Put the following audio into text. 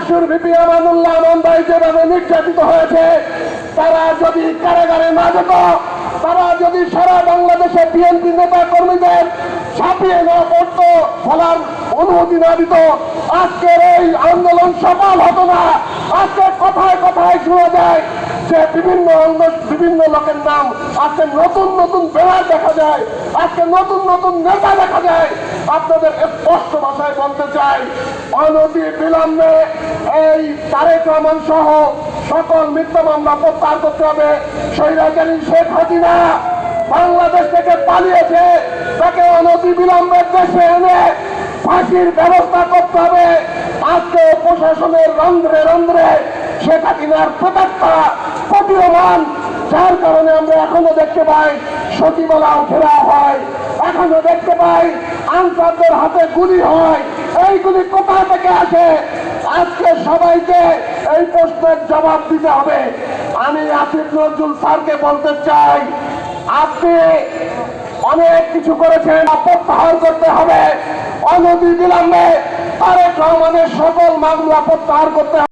ডাকসুর ভিপি আমানুল্লাহ মন্দায় যেভাবে নির্যাতিত হয়েছে, তারা যদি কারাগারে না যেত, তারা যদি সারা বাংলাদেশে বিএনপি নেতা কর্মীদের ছাপিয়ে না পড়তো, ফলার অনুমতি না দিত, আজকের এই আন্দোলন সফল হতো না। আজকে কথায় কথায় শোনা যায়? যে বিভিন্ন বিভিন্ন লোকের নাম, আজকে নতুন নতুন বেড়া দেখা যায়, আজকে নতুন নতুন নেতা দেখা যায়। আপনাদের স্পষ্ট ভাষায় বলতে চাই, অনতি বিলম্বে এই তারেক রহমান সহ সকল মিথ্যা মামলা প্রত্যাহার করতে হবে। স্বৈরাচারী শেখ হাসিনা বাংলাদেশ থেকে পালিয়েছে, তাকে অনতি বিলম্বে দেশে এনে ফাঁসির ব্যবস্থা করতে হবে। আজকে প্রশাসনের রন্ধ্রে রন্ধ্রে শেখ হাসিনার প্রতাপটা প্রতীয়মান যার কারণে আমরা এখনও দেখতে পাই সচিবালয় ঘেরা হয়। এখনও দেখতে পাই আনসারদের হাতে গুলি হয়। এই গুলি কোথা থেকে আসে? আজকে সবাইকে এই প্রশ্নের জবাব দিতে হবে। আমি আসিফ নজরুল স্যারকে বলতে চাই, আপনি অনেক কিছু করেছেন প্রত্যাহার করতে হবে। অনতি বিলম্বে তারেক রহমানের সকল মামলা প্রত্যাহার করতে